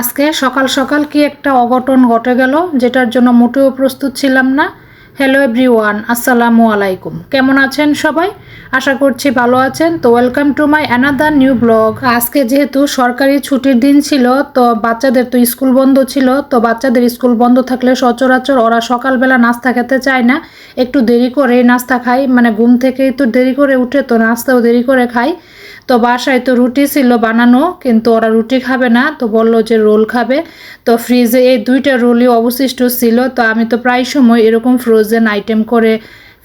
আজকে সকাল সকাল কি একটা অঘটন ঘটে গেল যেটার জন্য মোটেও প্রস্তুত ছিলাম না। হ্যালো এভরিওয়ান আসসালামু আলাইকুম। কেমন আছেন সবাই? আশা করছি ভালো আছেন। তো welcome to my another new blog আজকে যেহেতু সরকারি ছুটির দিন ছিল, তো বাচ্চাদের তো স্কুল বন্ধ ছিল, তো বাচ্চাদের স্কুল বন্ধ থাকলে সচরাচর ওরা সকালবেলা নাস্তা খেতে চায় না। একটু দেরি করে নাস্তা খায় মানে ঘুম থেকেই তো দেরি করে উঠে তো নাস্তাও দেরি করে খায়। তো বাসায় তো রুটি ছিল বানানো, কিন্তু ওরা রুটি খাবে না, তো বলল যে রোল খাবে। তো ফ্রিজে এই দুইটা রোলই অবশিষ্ট ছিল, তো আমি তো প্রায় সময় এরকম ফ্রোজেন আইটেম করে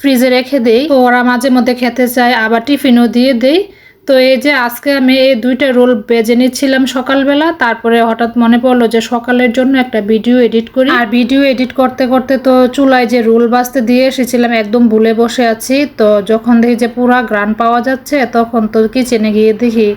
ফ্রিজে রেখে দেই। তো ওরা মাঝে মধ্যে খেতে চায়, আবার টিফিনও দিয়ে দেই। তো এই যে আজকে আমি এই দুইটা রোল বেজে নিচ্ছিলাম সকালবেলা, তারপরে হঠাৎ মনে পড়ল যে সকালের জন্য একটা ভিডিও এডিট করি। আর ভিডিও এডিট করতে করতে তো চুলায় যে রোল বাজতে দিয়ে এসেছিলাম, একদম ভুলে বসে আছি। তো যখন দেখি যে পুরা গ্রান পাওয়া যাচ্ছে, তখন তো কিচেনে গিয়ে দেখি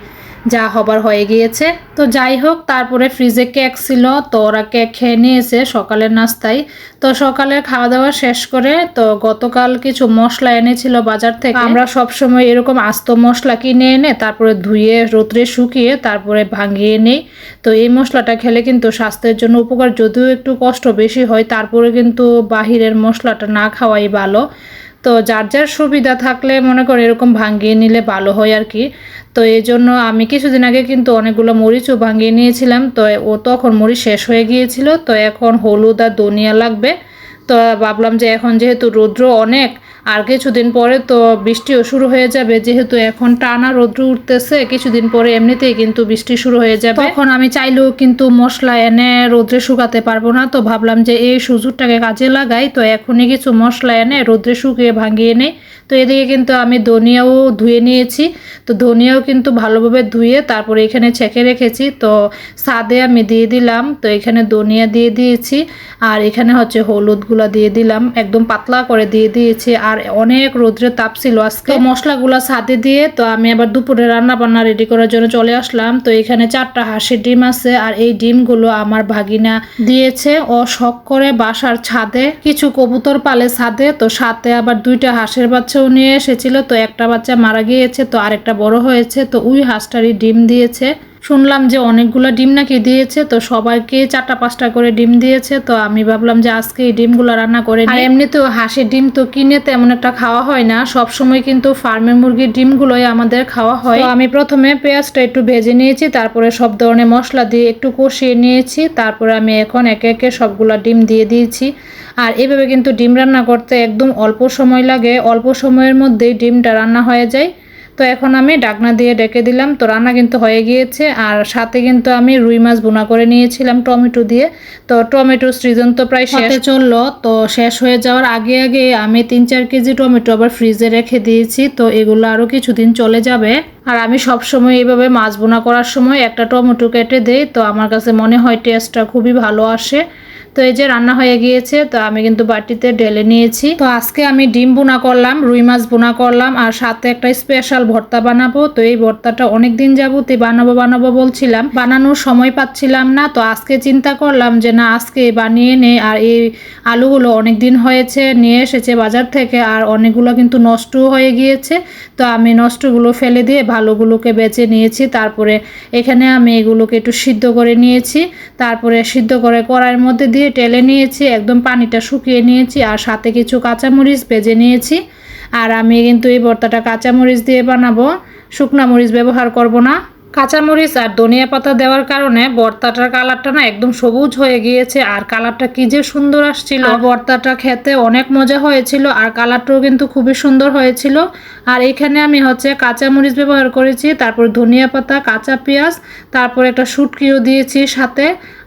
যা হবার হয়ে গিয়েছে। তো যাই হোক, তারপরে ফ্রিজে কেক ছিল, তো ওরা কেক খেয়ে নিয়েছে সকালের নাস্তায়। তো সকালে খাওয়া দাওয়া শেষ করে, তো গতকাল কিছু মশলা এনেছিল বাজার থেকে। আমরা সব সময় এরকম আস্ত মশলা কিনে এনে, তারপরে ধুয়ে, রোদ্রে শুকিয়ে, তারপরে ভাঙিয়ে নেই। তো এই মশলাটা খেলে কিন্তু স্বাস্থ্যের জন্য উপকার, যদিও একটু কষ্ট বেশি হয়, তারপরে কিন্তু বাহিরের মশলাটা না খাওয়াই ভালো। তো যার যার সুবিধা থাকলে মনে করো এরকম ভাঙিয়ে নিলে ভালো হয় আর কি। তো এই জন্য আমি কিছুদিন আগে কিন্তু অনেকগুলো মরিচও ভাঙিয়ে নিয়েছিলাম। তো ও তখন মরিচ শেষ হয়ে গিয়েছিল। তো এখন হলুদ আর ধনিয়া লাগবে। তো ভাবলাম যে এখন যেহেতু রৌদ্র অনেক আর কিছুদিন পরে তো বৃষ্টিও শুরু হয়ে যাবে, যেহেতু এখন টানা রৌদ্র উঠতেছে, কিছুদিন পরে এমনিতেই কিন্তু বৃষ্টি শুরু হয়ে যাবে। তখন আমি চাইলেও কিন্তু মশলা এনে রৌদ্রে শুকাতে পারব না, তো ভাবলাম যে এই সুযোগটাকে কাজে লাগাই, তো এখনই কিছু মশলা এনে রৌদ্রে শুকিয়ে ভাঙিয়ে নেই। তো এদিকে কিন্তু আমি ধনিয়াও ধুয়ে নিয়েছি, তো ধনিয়াও কিন্তু ভালোভাবে ধুয়ে তারপরে এখানে ছেঁকে রেখেছি, তো সাদে আমি দিয়ে দিলাম, তো এখানে ধনিয়া দিয়ে দিয়েছি, আর এখানে হচ্ছে হলুদগুলো দিয়ে দিলাম, একদম পাতলা করে দিয়ে দিয়েছি আর অনেক রোদ্রে তাপ ছিল আজকে। মশলাগুলো সাদে দিয়ে, তো আমি আবার দুপুরে রান্না বান্না রেডি করার জন্য চলে আসলাম। তো এখানে চারটা হাঁসের ডিম আছে আর এই ডিমগুলো আমার ভাগিনা দিয়েছে। ও শখ করে বাসার ছাদে, কিছু কবুতর পালে ছাদে। তো সাথে আবার দুইটা হাঁসের বাচ্চাও নিয়ে এসেছিল। তো একটা বাচ্চা মারা গিয়েছে, তো আরেকটা বড় হয়েছে। তো ওই হাঁসটারই ডিম দিয়েছে। শুনলাম যে অনেকগুলো ডিম নাকি দিয়েছে তো সবাইকে চারটা পাঁচটা করে ডিম দিয়েছে তো আমি ভাবলাম যে আজকে এই ডিমগুলো রান্না করে আর এমনিতেও হাঁসের ডিম তো কিনে তেমন একটা খাওয়া হয় না সব সময় কিন্তু ফার্মের মুরগির ডিমগুলোই আমাদের খাওয়া হয়। তো আমি প্রথমে পেঁয়াজটা একটু ভেজে নিয়েছি তারপরে সব ধরনের মশলা দিয়ে একটু কষিয়ে নিয়েছি তারপরে আমি এখন একে একে সবগুলো ডিম দিয়ে দিয়েছি। আর এভাবে কিন্তু ডিম রান্না করতে একদম অল্প সময় লাগে অল্প সময়ের মধ্যেই ডিমটা রান্না হয়ে যায়। তো এখন আমি ডাকনা দিয়ে ডেকে দিলাম। তো রান্না কিন্তু হয়ে গিয়েছে। আর সাথে কিন্তু আমি রুই মাছ বোনা করে নিয়েছিলাম টমেটো দিয়ে। তো টমেটো সিজন তো প্রায় শেষ। চলল। তো শেষ হয়ে যাওয়ার আগে আগে আমি তিন চার কেজি টমেটো আবার ফ্রিজে রেখে দিয়েছি। তো এগুলো আরও কিছুদিন চলে যাবে। আর আমি সব সময় এইভাবে মাছ বোনা করার সময় একটা টমেটো কেটে দেই। তো আমার কাছে মনে হয় টেস্টটা খুবই ভালো আসে। তো এই যে রান্না হয়ে গিয়েছে, তো আমি কিন্তু বাটিতে ঢেলে নিয়েছি। তো আজকে আমি ডিম বোনা করলাম, রুই মাছ বোনা করলাম, আর সাথে একটা স্পেশাল ভর্তা বানাবো। তো এই ভর্তাটা অনেক দিন যাবতই বানাবো বানাবো বলছিলাম, বানানোর সময় পাচ্ছিলাম না। তো আজকে চিন্তা করলাম যে না, আজকে বানিয়ে নে আর এই আলুগুলো অনেক দিন হয়েছে, নিয়ে এসেছে বাজার থেকে, আর অনেকগুলো কিন্তু নষ্টও হয়ে গিয়েছে। তো আমি নষ্টগুলো ফেলে দিয়ে ভালোগুলোকে বেছে নিয়েছি, তারপরে এখানে আমি এগুলোকে একটু সিদ্ধ করে নিয়েছি। তারপরে সিদ্ধ করে কড়াইয়ের মধ্যে দিয়ে দিয়ে টেলে নিয়েছি একদম পানিটা শুকিয়ে নিয়েছি আর সাথে কিছু কাঁচামরিচ ভেজে নিয়েছি। আর আমি কিন্তু এই ভর্তাটা কাঁচামরিচ দিয়ে বানাবো। শুকনা মরিচ ব্যবহার করব না। কাঁচামরিচ আর ধনিয়া পাতা দেওয়ার কারণে বর্তাটার কালারটা না একদম সবুজ হয়ে গিয়েছে আর কালারটা কি যে সুন্দর আসছিল। বর্তাটা খেতে অনেক মজা হয়েছিল আর কালারটাও কিন্তু খুবই সুন্দর হয়েছিল। আর এখানে আমি হচ্ছে কাঁচামরিচ ব্যবহার করেছি তারপর ধনিয়া পাতা কাঁচা পেঁয়াজ তারপর একটা শুটকিও দিয়েছি সাথে।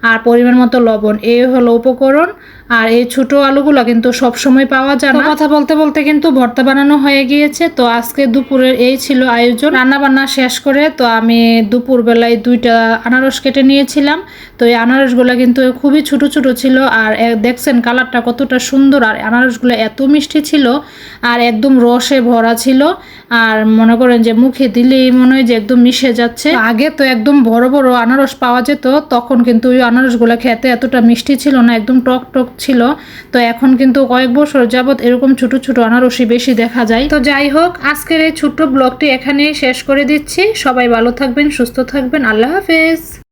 আর পরিমাণ মতো লবণ। এই হলো উপকরণ। আর এই ছোট আলুগুলো কিন্তু সব সময় পাওয়া যায় না। কথা বলতে বলতে কিন্তু ভর্তা বানানো হয়ে গিয়েছে। তো আজকে দুপুরের এই ছিল আয়োজন। রান্না বান্না শেষ করে তো আমি দুপুর বেলায় দুইটা আনারস কেটে নিয়েছিলাম। তো এই আনারসগুলো কিন্তু খুবই ছোট ছোট ছিল। আর দেখছেন কালারটা কতটা সুন্দর। আর আনারসগুলো এত মিষ্টি ছিল। আর একদম রসে ভরা ছিল। আর মনে করেন যে মুখে দিলেই মনে হয় যে একদম মিশে যাচ্ছে। আগে তো একদম বড় বড় আনারস পাওয়া যেত। তখন কিন্তু ওই আনারসগুলো খেতে এতটা মিষ্টি ছিল না, একদম টক টক ছিল। তো এখন কিন্তু কয়েক বছর যাবৎ এরকম ছোট ছোট আনারসই বেশি দেখা যায়। তো যাই হোক, আজকের এই ছোট্ট ব্লগটি এখানে শেষ করে দিচ্ছি। সবাই ভালো থাকবেন, সুস্থ থাকবেন। আল্লাহ হাফেজ।